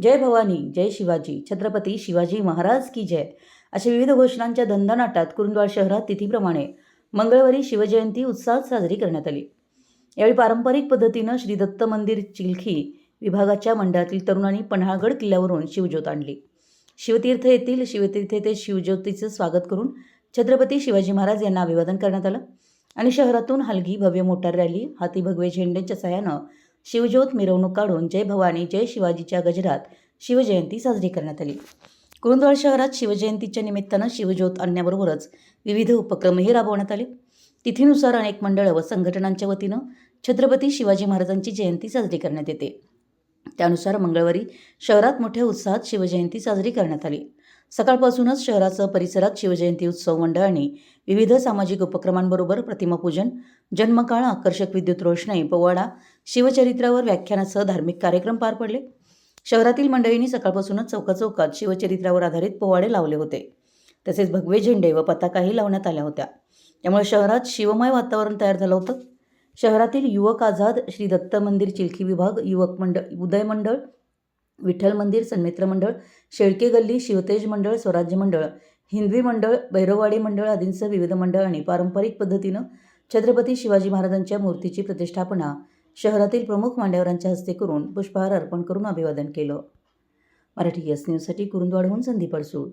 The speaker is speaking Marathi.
जय भवानी जय शिवाजी छत्रपती शिवाजी महाराज की जय. अशा विविध घोषणांच्या धंदानाटात कुरुंदवाड शहरात तिथीप्रमाणे मंगळवारी शिवजयंती उत्साहात साजरी करण्यात आली. यावेळी पारंपरिक पद्धतीनं श्री दत्त मंदिर चिलखी विभागाच्या मंडळातील तरुणांनी पन्हाळगड किल्ल्यावरून शिवज्योत आणली. शिवतीर्थ येथील शिवतीर्थ येथे शिवज्योतीचं स्वागत करून छत्रपती शिवाजी महाराज यांना अभिवादन करण्यात आलं आणि शहरातून हलगी भव्य मोटार रॅली हाती भगवे झेंड्यांच्या सहाय्यानं शिवज्योत मिरवणूक काढून जय भवानी जय शिवाजीच्या गजरात शिवजयंती साजरी करण्यात आली. कुरुंदवाड शहरात शिवजयंतीच्या निमित्तानं शिवज्योत आणण्याबरोबरच विविध उपक्रमही राबवण्यात आले. तिथीनुसार अनेक मंडळं व संघटनांच्या वतीनं छत्रपती शिवाजी महाराजांची जयंती साजरी करण्यात येते. त्यानुसार मंगळवारी शहरात मोठ्या उत्साहात शिवजयंती साजरी करण्यात आली. सकाळपासूनच शहरासह परिसरात शिवजयंती उत्सव मंडळांनी विविध सामाजिक उपक्रमांबरोबर प्रतिमापूजन जन्मकाळ आकर्षक विद्युत रोषणाई पोवाडा शिवचरित्रावर व्याख्यानासह धार्मिक कार्यक्रम पार पडले. शहरातील मंडळींनी सकाळपासूनच चौकाचौकात शिवचरित्रावर आधारित पोवाडे लावले होते. तसेच भगवे झेंडे व पताकाही लावण्यात आल्या होत्या. त्यामुळे शहरात शिवमय वातावरण तयार झालं होतं. शहरातील युवक आझाद श्री दत्त मंदिर चिलखी विभाग युवक मंडळ उदय मंडळ विठ्ठल मंदिर सन्मित्र मंडळ शेळके गल्ली शिवतेज मंडळ स्वराज्य मंडळ हिंदवी मंडळ भैरववाडी मंडळ आदींसह विविध मंडळांनी पारंपरिक पद्धतीनं छत्रपती शिवाजी महाराजांच्या मूर्तीची प्रतिष्ठापना शहरातील प्रमुख मान्यवरांच्या हस्ते करून पुष्पहार अर्पण करून अभिवादन केलं. मराठी एस न्यूजसाठी कुरुंदवाडहून संदीप अडसूळ.